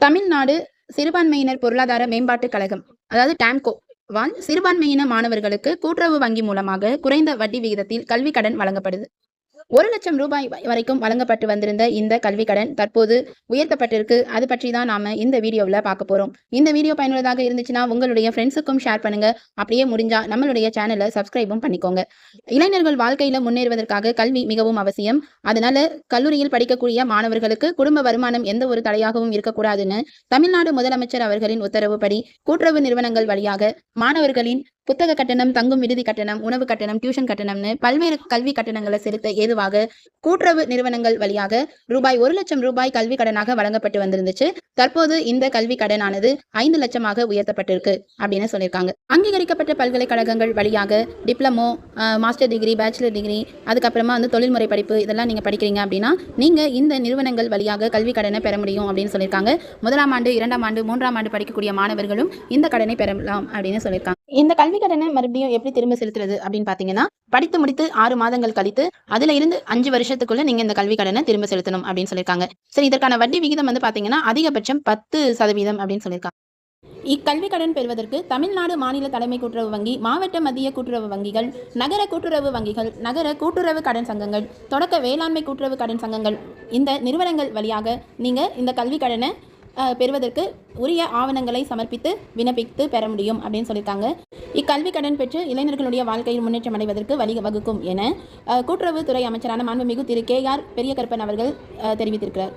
தமிழ்நாடு சிறுபான்மையினர் பொருளாதார மேம்பாட்டுக் கழகம் அதாவது டாம்கோ வால் சிறுபான்மையின மாணவர்களுக்கு கூட்டுறவு வங்கி மூலமாக குறைந்த வட்டி விகிதத்தில் கல்வி கடன் வழங்கப்படுது. ஒரு லட்சம் ரூபாய் வரைக்கும் வழங்கப்பட்டு வந்திருந்த இந்த கல்வி கடன் தற்போது உயர்த்தப்பட்டிருக்கு. அது பற்றி தான் நாம இந்த வீடியோவில் பார்க்க போறோம். இந்த வீடியோ பயனுள்ளதாக இருந்துச்சுன்னா உங்களுடைய ஃப்ரெண்ட்ஸுக்கும் ஷேர் பண்ணுங்க. அப்படியே முடிஞ்சா நம்மளுடைய சேனலை சப்ஸ்கிரைபும் பண்ணிக்கோங்க. இளைஞர்கள் வாழ்க்கையில முன்னேறுவதற்காக கல்வி மிகவும் அவசியம். அதனால கல்லூரியில் படிக்கக்கூடிய மாணவர்களுக்கு குடும்ப வருமானம் எந்த ஒரு தடையாகவும் இருக்கக்கூடாதுன்னு தமிழ்நாடு முதலமைச்சர் அவர்களின் உத்தரவுப்படி கூட்டுறவு நிறுவனங்கள் வழியாக மாணவர்களின் புத்தக கட்டணம் தங்கும் விடுதி கட்டணம் உணவு கட்டணம் டியூஷன் கட்டணம்னு பல்வேறு கல்வி கட்டணங்களை செலுத்த ஏதுவாக கூட்டுறவு நிறுவனங்கள் வழியாக ரூபாய் ஒரு லட்சம் ரூபாய் கல்வி கடனாக வழங்கப்பட்டு வந்திருந்துச்சு. தற்போது இந்த கல்வி கடனானது ஐந்து லட்சமாக உயர்த்தப்பட்டிருக்கு அப்படின்னு சொல்லியிருக்காங்க. அங்கீகரிக்கப்பட்ட பல்கலைக்கழகங்கள் வழியாக diploma master degree bachelor degree அதுக்கப்புறமா வந்து தொழில்முறை படிப்பு இதெல்லாம் நீங்க படிக்கிறீங்க அப்படின்னா நீங்க இந்த நிறுவனங்கள் வழியாக கல்வி கடனை பெற முடியும் அப்படின்னு சொல்லியிருக்காங்க. முதலாம் ஆண்டு இரண்டாம் ஆண்டு மூன்றாம் ஆண்டு படிக்கக்கூடிய மாணவர்களும் இந்த கடனை பெறலாம் அப்படின்னு சொல்லியிருக்காங்க. இந்த கல்வி கடனை மறுபடியும் எப்படி திரும்ப செலுத்துறது அப்படின்னு பார்த்தீங்கன்னா படித்து முடித்து ஆறு மாதங்கள் கழித்து அதுல இருந்து அஞ்சு வருஷத்துக்குள்ள நீங்க இந்த கல்வி கடனை திரும்ப செலுத்தணும் அப்படின்னு சொல்லியிருக்காங்க. சரி இதற்கான வட்டி விகிதம் வந்து பாத்தீங்கன்னா அதிகபட்சம் பத்து சதவீதம் அப்படின்னு சொல்லியிருக்காங்க. இக்கல்வி கடன் பெறுவதற்கு தமிழ்நாடு மாநில தலைமை கூட்டுறவு வங்கி மாவட்ட மத்திய கூட்டுறவு வங்கிகள் நகர கூட்டுறவு வங்கிகள் நகர கூட்டுறவு கடன் சங்கங்கள் தொடக்க வேளாண்மை கூட்டுறவு கடன் சங்கங்கள் இந்த நிறுவனங்கள் வழியாக நீங்க இந்த கல்வி கடனை பெறுவதற்கு உரிய ஆவணங்களை சமர்ப்பித்து விண்ணப்பித்து பெற முடியும் அப்படின்னு சொல்லியிருக்காங்க. இக்கல்வி கடன் பெற்று இளைஞர்களுடைய வாழ்க்கையில் முன்னேற்றம் அடைவதற்கு வழி வகுக்கும் என கூட்டுறவுத்துறை அமைச்சரான மாண்புமிகு திரு கே ஆர் பெரியகற்பன் அவர்கள் தெரிவித்திருக்கிறார்.